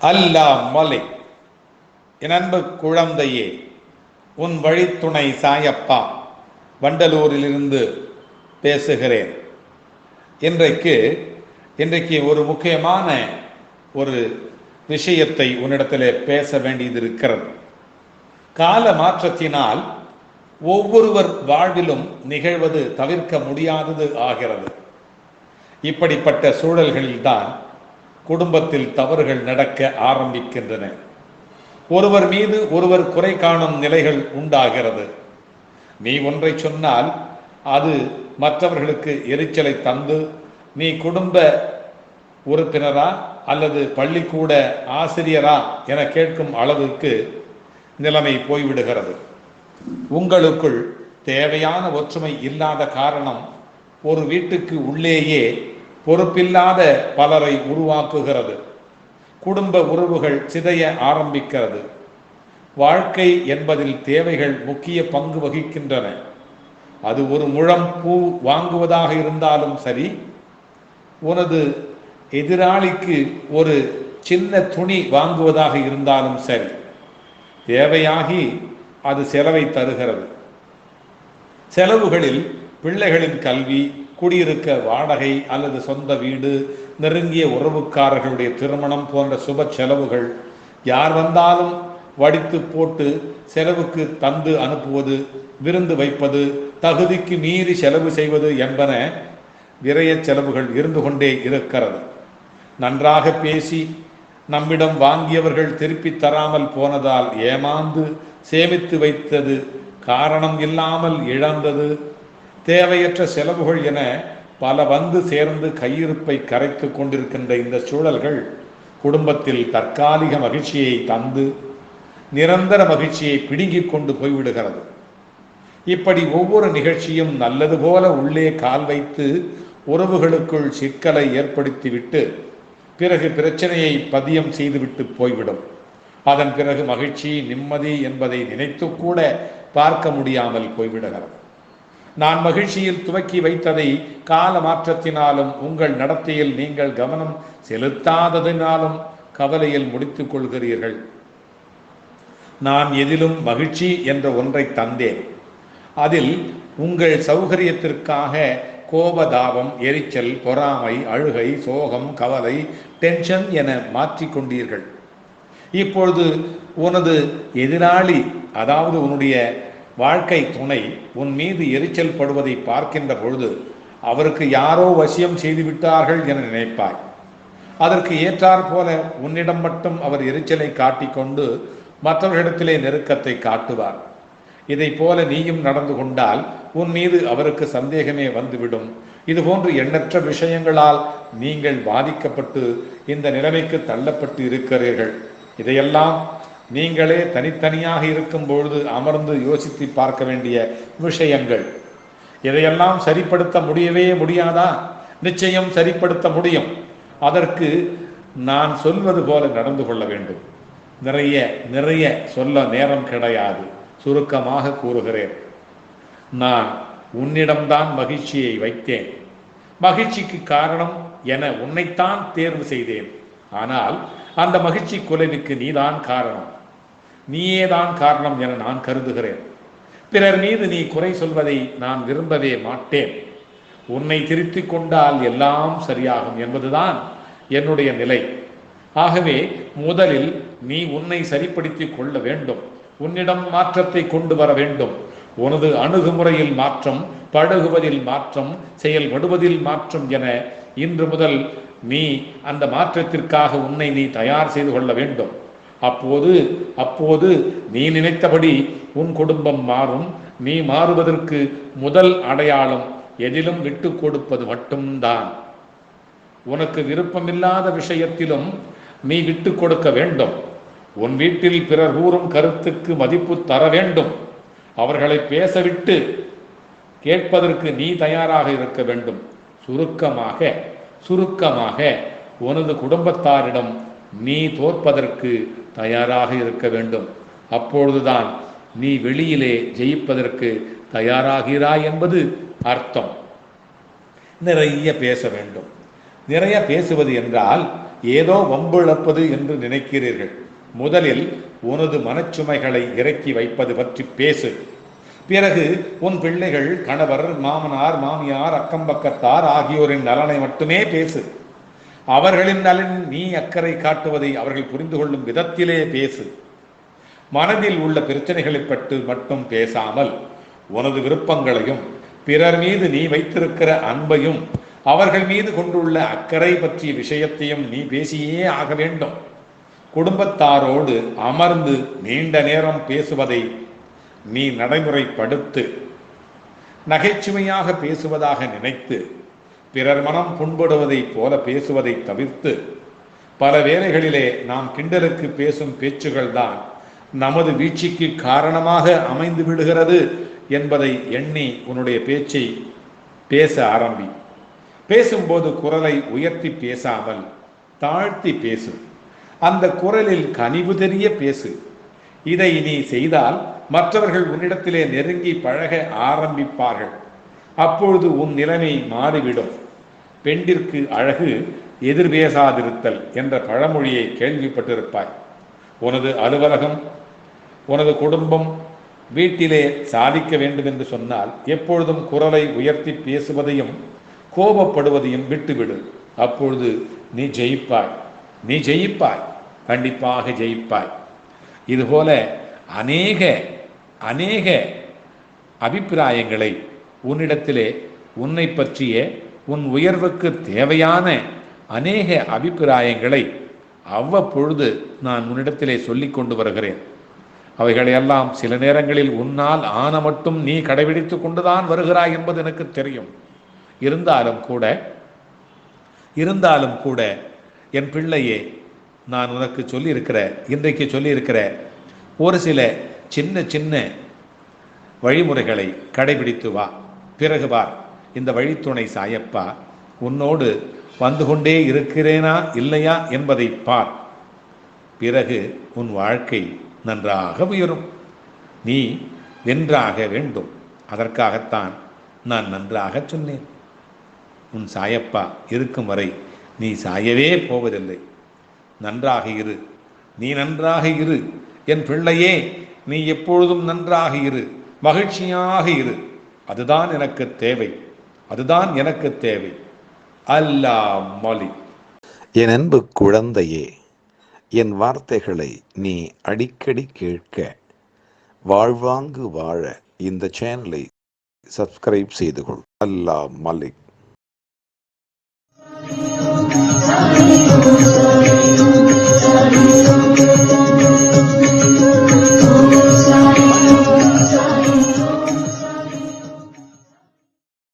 அல்லா மலை என் அன்பு குழந்தையே உன் வழித்துணை சாயப்பா வண்டலூரிலிருந்து பேசுகிறேன். இன்றைக்கு இன்றைக்கு ஒரு முக்கியமான ஒரு விஷயத்தை உன்னிடத்திலே பேச வேண்டியது இருக்கிறது கால மாற்றத்தினால் ஒவ்வொருவர் வாழ்விலும் நிகழ்வது தவிர்க்க முடியாதது ஆகிறது. இப்படிப்பட்ட சூழல்களில்தான் குடும்பத்தில் தவறுகள் நடக்க ஆரம்பிக்கின்றன. ஒருவர் மீது ஒருவர் குறை காணும் நிலைகள் உண்டாகிறது. நீ ஒன்றை சொன்னால் அது மற்றவர்களுக்கு எரிச்சலை தந்து நீ குடும்ப உறுப்பினரா அல்லது பள்ளிக்கூட ஆசிரியரா என கேட்கும் அளவுக்கு நிலைமை போய்விடுகிறது. உங்களுக்குள் தேவையான ஒற்றுமை இல்லாத காரணம் ஒரு வீட்டுக்கு உள்ளேயே பொறுப்பில்லாத பலரை உருவாக்குகிறது. குடும்ப உறவுகள் சிதைய ஆரம்பிக்கிறது. வாழ்க்கை என்பதில் தேவைகள் முக்கிய பங்கு வகிக்கின்றன. அது ஒரு முழம் பூ வாங்குவதாக இருந்தாலும் சரி உனது எதிராளிக்கு ஒரு சின்ன துணி வாங்குவதாக இருந்தாலும் சரி தேவையாகி அது செலவை தருகிறது. செலவுகளில் பிள்ளைகளின் கல்வி குடியிருக்க வாடகை அல்லது சொந்த வீடு நெருங்கிய உறவுக்காரர்களுடைய திருமணம் போன்ற சுப செலவுகள் யார் வந்தாலும் வடித்து போட்டு செலவுக்கு தந்து அனுப்புவது விருந்து வைப்பது தகுதிக்கு மீறி செலவு செய்வது என்பன விரைய செலவுகள் இருந்து கொண்டே இருக்கிறது. நன்றாக பேசி நம்மிடம் வாங்கியவர்கள் திருப்பி தராமல் போனதால் ஏமாந்து சேமித்து வைத்தது காரணம் இல்லாமல் இழந்தது. தேவையற்ற செலவுகள் என பல வந்து சேர்ந்து கையிருப்பை கரைத்து கொண்டிருக்கின்ற இந்த சூழல்கள் குடும்பத்தில் தற்காலிக மகிழ்ச்சியை தந்து நிரந்தர மகிழ்ச்சியை பிடுங்கிக் கொண்டு போய்விடுகிறது. இப்படி ஒவ்வொரு நிகழ்ச்சியும் நல்லது போல உள்ளே கால் வைத்து உறவுகளுக்குள் சிக்கலை ஏற்படுத்திவிட்டு பிறகு பிரச்சனையை பதியம் செய்துவிட்டு போய்விடும். அதன் பிறகு மகிழ்ச்சி நிம்மதி என்பதை நினைத்து கூட பார்க்க முடியாமல் போய்விடுகிறது. நான் மகிழ்ச்சியில் துவக்கி வைத்ததை கால மாற்றத்தினாலும் உங்கள் நடத்தையில் நீங்கள் கவனம் செலுத்தாததினாலும் கவலையில் முடித்துக் கொள்கிறீர்கள். நான் எதிலும் மகிழ்ச்சி என்ற ஒன்றை தந்தேன். அதில் உங்கள் சௌகரியத்திற்காக கோபதாபம் எரிச்சல் பொறாமை அழுகை சோகம் கவலை டென்ஷன் என மாற்றிக்கொண்டீர்கள் இப்பொழுது உனது எதிராளி அதாவது உன்னுடைய வாழ்க்கை துணை உன் மீது எரிச்சல் படுவதை பார்க்கின்ற பொழுது அவருக்கு யாரோ வசியம் செய்துவிட்டார்கள் என நினைப்பாய். அதற்கு ஏற்றாற் போல உன்னிடம் மட்டும் அவர் எரிச்சலை காட்டிக்கொண்டு மற்றவர்களிடத்திலே நெருக்கத்தை காட்டுவார். இதை போல நீயும் நடந்து கொண்டால் உன் மீது அவருக்கு சந்தேகமே வந்துவிடும். இது போன்று எண்ணற்ற விஷயங்களால் நீங்கள் பாதிக்கப்பட்டு இந்த நிலைமைக்கு தள்ளப்பட்டு இருக்கிறீர்கள். இதையெல்லாம் நீங்களே தனித்தனியாக இருக்கும் பொழுது அமர்ந்து யோசித்து பார்க்க வேண்டிய விஷயங்கள். இதையெல்லாம் சரிப்படுத்த முடியவே முடியாதா? நிச்சயம் சரிப்படுத்த முடியும். அதற்கு நான் சொல்வது போல நடந்து கொள்ள வேண்டும். நிறைய நிறைய சொல்ல நேரம் கிடையாது. சுருக்கமாக கூறுகிறேன். நான் உன்னிடம்தான் மகிழ்ச்சியை வைத்தேன். மகிழ்ச்சிக்கு காரணம் என உன்னைத்தான் தேர்வு செய்தேன். ஆனால் அந்த மகிழ்ச்சி குலைவுக்கு நீதான் காரணம். நீயே தான் காரணம் என நான் கருதுகிறேன். பிறர் மீது நீ குறை சொல்வதை நான் விரும்பவே மாட்டேன். உன்னை திருத்திக் கொண்டால் எல்லாம் சரியாகும் என்பதுதான் என்னுடைய நிலை. ஆகவே முதலில் நீ உன்னை சரிப்படுத்திக் கொள்ள வேண்டும். உன்னிடம் மாற்றத்தை கொண்டு வர வேண்டும். உனது அணுகுமுறையில் மாற்றம் பழகுவதில் மாற்றம் செயல்படுவதில் மாற்றம் என இன்று முதல் நீ அந்த மாற்றத்திற்காக உன்னை நீ தயார் செய்து கொள்ள வேண்டும். அப்போது அப்போது நீ நினைத்தபடி உன் குடும்பம் மாறும். நீ மாறுவதற்கு முதல் அடையாளம் எதிலும் விட்டு கொடுப்பது மட்டும்தான். உனக்கு விருப்பமில்லாத விஷயத்திலும் நீ விட்டு கொடுக்க வேண்டும். உன் வீட்டில் பிறர் கூறும் கருத்துக்கு மதிப்பு தர வேண்டும். அவர்களை பேசவிட்டு கேட்பதற்கு நீ தயாராக இருக்க வேண்டும். சுருக்கமாக சுருக்கமாக உனது குடும்பத்தாரிடம் நீ தோற்பதற்கு தயாராக இருக்க வேண்டும். அப்பொழுதுதான் நீ வெளியிலே ஜெயிப்பதற்கு தயாராகிறாய் என்பது அர்த்தம். நிறைய பேச வேண்டும். நிறைய பேசுவது என்றால் ஏதோ வம்பிழப்பது என்று நினைக்கிறீர்கள். முதலில் உனது மனச்சுமைகளை இறக்கி வைப்பது பற்றி பேசு. பிறகு உன் பிள்ளைகள் கணவர் மாமனார் மாமியார் அக்கம்பக்கத்தார் ஆகியோரின் நலனை மட்டுமே பேசு. அவர்களின் நலன் நீ அக்கறை காட்டுவதை அவர்கள் புரிந்து கொள்ளும் விதத்திலே பேசு. மனதில் உள்ள பிரச்சனைகளை பற்றி மட்டும் பேசாமல் உனது விருப்பங்களையும் பிறர் மீது நீ வைத்திருக்கிற அன்பையும் அவர்கள் மீது கொண்டுள்ள அக்கறை பற்றிய விஷயத்தையும் நீ பேசியே ஆக வேண்டும். குடும்பத்தாரோடு அமர்ந்து நீண்ட நேரம் பேசுவதை நீ நடைமுறைப்படுத்து. நகைச்சுவையாக பேசுவதாக நினைத்து பிறர் மனம் புண்படுவதைப் போல பேசுவதை தவிர்த்து பல வேளைகளிலே நாம் கிண்டலுக்கு பேசும் பேச்சுகள்தான் நமது வீழ்ச்சிக்கு காரணமாக அமைந்து விடுகிறது என்பதை எண்ணி உன்னுடைய பேச்சை பேச ஆரம்பி. பேசும்போது குரலை உயர்த்தி பேசாமல் தாழ்த்தி பேசும் அந்த குரலில் கனிவு தெரிய பேசு. இதை நீ செய்தால் மற்றவர்கள் உன்னிடத்திலே நெருங்கி பழக ஆரம்பிப்பார்கள். அப்பொழுது உன் நிலைமை மாறிவிடும். பெண்டிற்கு அழகு எதிர் பேசாதிருத்தல் என்ற பழமொழியை கேள்விப்பட்டிருப்பாய். உனது அலுவலகம் உனது குடும்பம் வீட்டிலே சாதிக்க வேண்டும் என்று சொன்னால் எப்பொழுதும் குரலை உயர்த்தி பேசுவதையும் கோபப்படுவதையும் விட்டுவிடு. அப்பொழுது நீ ஜெயிப்பாய். நீ ஜெயிப்பாய். கண்டிப்பாக ஜெயிப்பாய். இதுபோல அநேக அநேக அபிப்பிராயங்களை உன்னிடத்திலே உன்னை பற்றிய உன் உயர்வுக்கு தேவையான அநேக அபிப்பிராயங்களை அவ்வப்பொழுது நான் உன்னிடத்திலே சொல்லிக் கொண்டு வருகிறேன். அவைகளையெல்லாம் சில நேரங்களில் உன்னால் ஆன மட்டும் நீ கடைபிடித்து கொண்டுதான் வருகிறாய் என்பது எனக்கு தெரியும். இருந்தாலும் கூட இருந்தாலும் கூட என் பிள்ளையே நான் உனக்கு சொல்லியிருக்கிற இன்றைக்கு சொல்லியிருக்கிற ஒரு சில சின்ன சின்ன வழிமுறைகளை கடைபிடித்து வா. பிறகு வா. இந்த வழித்துணை சாயப்பா உன்னோடு வந்து கொண்டே இருக்கிறேனா இல்லையா என்பதை பார். பிறகு உன் வாழ்க்கை நன்றாக உயரும். நீ வென்றாக வேண்டும். அதற்காகத்தான் நான் நன்றாக சொன்னேன். உன் சாயப்பா இருக்கும் வரை நீ சாயவே போவதில்லை. நன்றாக இரு. நீ நன்றாக இரு. என் பிள்ளையே நீ எப்பொழுதும் நன்றாக இரு. மகிழ்ச்சியாக இரு. அதுதான் எனக்கு தேவை. அதுதான் எனக்கு தேவை. அல்லா மொழி என் அன்பு குழந்தையே என் வார்த்தைகளை நீ அடிக்கடி கேட்க வாழ்வாங்கு வாழ இந்த சேனலை சப்ஸ்கிரைப் செய்து கொள். அல்லா மலிக் Senhor.